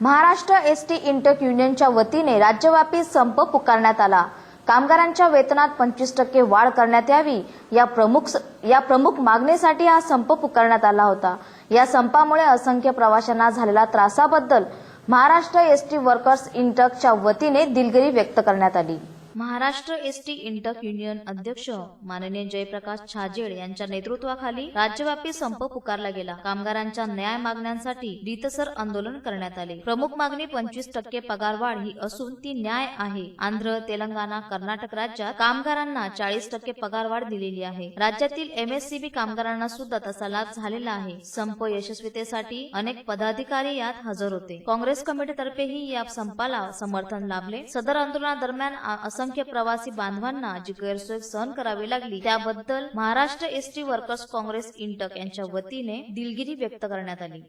Maharashtra S T INTUC युनियनच्या वतीने राज्यव्यापी संप पुकारण्यात आला. कामगारांच्या वेतनात पंचवीस टक्के वाढ करण्यात यावी या प्रमुख या प्रमुख मागणीसाठी हा संप पुकारण्यात आला होता. या संपामुळे असंख्य प्रवाशांना झालेल्या त्रासाबद्दल महाराष्ट्र एस टी वर्कर्स इंटकच्या वतीने दिलगिरी व्यक्त करण्यात आली. Maharashtra S T INTUC union अध्यक्ष माननीय जयप्रकाश छाजेड यांच्या नेतृत्वाखाली राज्यव्यापी संप पुकारला गेला. कामगारांच्या न्याय मागण्यांसाठी रीतसर आंदोलन करण्यात आले. प्रमुख मागणी पंचवीस टक्के पगारवाढ ही असून ती न्याय आहे. आंध्र तेलंगणा कर्नाटक राज्यात कामगारांना चाळीस टक्के पगारवाढ दिलेली आहे. राज्यातील एमएससीबी कामगारांना सुद्धा तसा लाभ झालेला आहे. संप यशस्वीतेसाठी अनेक पदाधिकारी यात हजर होते. काँग्रेस कमिटीतर्फेही या संपाला समर्थन लाभले. सदर आंदोलनादरम्यान असं असंख्य प्रवासी बांधवांना जी गैरसोय सहन करावी लागली त्याबद्दल Maharashtra ST workers Congress INTUC यांच्या वतीने दिलगिरी व्यक्त करण्यात आली.